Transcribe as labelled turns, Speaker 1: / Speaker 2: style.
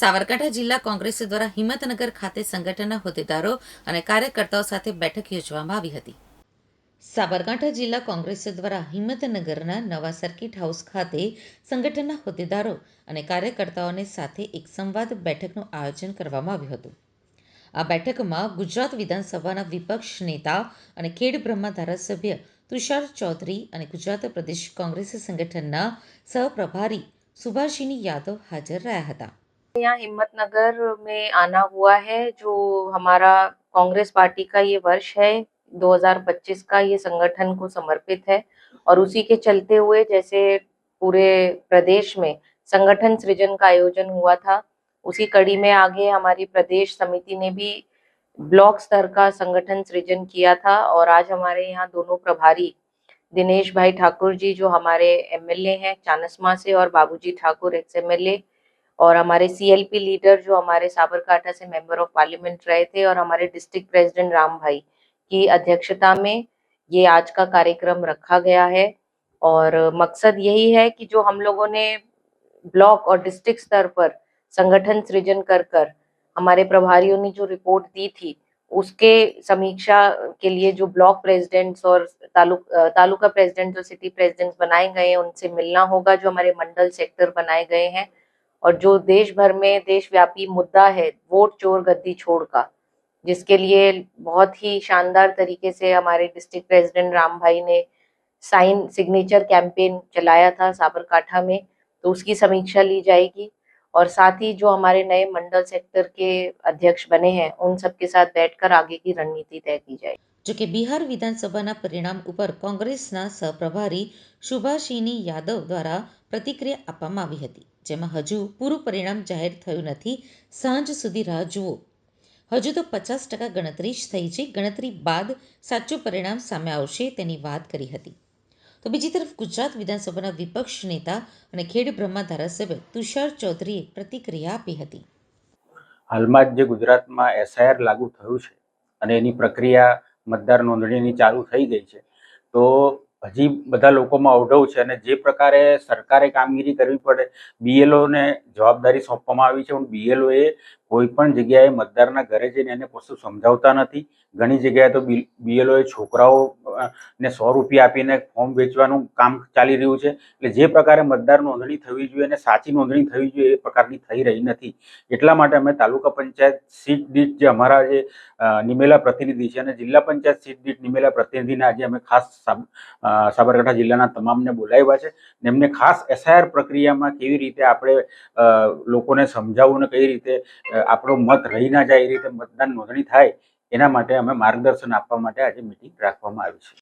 Speaker 1: સાબરકાંઠા જિલ્લા કોંગ્રેસ દ્વારા હિંમતનગર ખાતે સંગઠનના હોદ્દેદારો અને કાર્યકર્તાઓ સાથે બેઠક યોજવામાં આવી હતી. સાબરકાંઠા જિલ્લા કોંગ્રેસ દ્વારા હિંમતનગરના નવા સર્કિટ હાઉસ ખાતે સંગઠનના હોદ્દેદારો અને કાર્યકર્તાઓને સાથે એક સંવાદ બેઠકનું આયોજન કરવામાં આવ્યું હતું. આ બેઠકમાં ગુજરાત વિધાનસભાના વિપક્ષ નેતા અને ખેડ બ્રહ્મા ધારાસભ્ય તુષાર ચૌધરી અને ગુજરાત પ્રદેશ કોંગ્રેસ સંગઠનના સહપ્રભારી સુભાષિની યાદવ હાજર રહ્યા હતા.
Speaker 2: यहाँ हिम्मत नगर में आना हुआ है, जो हमारा कांग्रेस पार्टी का ये वर्ष है 2025 का ये संगठन को समर्पित है। और उसी के चलते हुए जैसे पूरे प्रदेश में संगठन सृजन का आयोजन हुआ था, उसी कड़ी में आगे हमारी प्रदेश समिति ने भी ब्लॉक स्तर का संगठन सृजन किया था। और आज हमारे यहाँ दोनों प्रभारी, दिनेश भाई ठाकुर जी, जो हमारे एमएलए हैं चानसमा से और बाबूजी ठाकुर एक्स एमएलए और हमारे सीएलपी लीडर जो हमारे साबरकाठा से मेंबर ऑफ़ पार्लियामेंट रहे थे और हमारे डिस्ट्रिक्ट प्रेसिडेंट राम भाई की अध्यक्षता में ये आज का कार्यक्रम रखा गया है। और मकसद यही है कि जो हम लोगों ने ब्लॉक और डिस्ट्रिक्ट स्तर पर संगठन सृजन कर कर हमारे प्रभारियों ने जो रिपोर्ट दी थी, उसके समीक्षा के लिए जो ब्लॉक प्रेसिडेंट्स और तालुक, तालुका प्रेसिडेंट्स और सिटी प्रेसिडेंट्स बनाए गए हैं, उनसे मिलना होगा, जो हमारे मंडल सेक्टर बनाए गए हैं। और जो देश भर में देशव्यापी मुद्दा है, वोट, चोर, गद्दी, छोड़ का, जिसके लिए बहुत ही शानदार तरीके से हमारे डिस्ट्रिक्ट प्रेसिडेंट राम भाई ने साइन सिग्नेचर कैंपेन चलाया था साबरकाठा में तो उसकी समीक्षा ली जाएगी। और साथ ही जो हमारे नए मंडल सेक्टर के अध्यक्ष बने हैं, उन सबके साथ बैठकर आगे की रणनीति तय की जाएगी।
Speaker 1: જોકે બિહાર વિધાનસભાના પરિણામ ઉપર કોંગ્રેસના સહપ્રભારી સુભાષિની યાદવ દ્વારા પ્રતિક્રિયા આપવામાં આવી હતી, જેમાં હજુ પૂરું પરિણામ જાહેર થયું નથી. સાંજ સુધી રાહ જુઓ. હજુ તો પચાસ ટકા ગણતરી જ થઈ છે. ગણતરી બાદ સાચું પરિણામ સામે આવશે તેની વાત કરી હતી. તો બીજી તરફ ગુજરાત વિધાનસભાના વિપક્ષ નેતા અને ખેડ બ્રહ્મા ધારાસભ્ય તુષાર ચૌધરીએ પ્રતિક્રિયા આપી હતી.
Speaker 3: હાલમાં જે ગુજરાતમાં એસઆઈઆર લાગુ થયું છે અને એની પ્રક્રિયા મતદાર નોંધણીની ચાલુ થઈ ગઈ છે. તો હજી બધા લોકોમાં અવઢવ છે અને જે પ્રકારે સરકારે કામગીરી કરવી પડે બીએલઓને જવાબદારી સોંપવામાં આવી છે. પણ બીએલઓએ કોઈ પણ જગ્યાએ મતદારના ઘરે જઈને એને કશું સમજાવતા નથી. ઘણી જગ્યાએ તો બીએલઓએ છોકરાઓ ને સો રૂપિયા આપીને ફોર્મ વેચવાનું કામ ચાલી રહ્યું છે. એટલે જે પ્રકારે મતદાર નોંધણી થવી જોઈએ અને સાચી નોંધણી થવી જોઈએ એ પ્રકારની થઈ રહી નથી. એટલા માટે અમે તાલુકા પંચાયત સીટ દીઠ જે અમારા જે નિમેલા પ્રતિનિધિ છે અને જિલ્લા પંચાયત સીટ દીઠ નિમેલા પ્રતિનિધિને આજે અમે ખાસ સાબરકાંઠા જિલ્લાના તમામને બોલાવ્યા છે ને એમને ખાસ એસઆઈઆર પ્રક્રિયામાં કેવી રીતે આપણે લોકોને સમજાવવું ને કઈ રીતે આપણો મત રહી ના જાય, એ રીતે મતદાન નોંધણી થાય, એના માટે અમે માર્ગદર્શન આપવા માટે આજે મિટિંગ રાખવામાં આવી છે.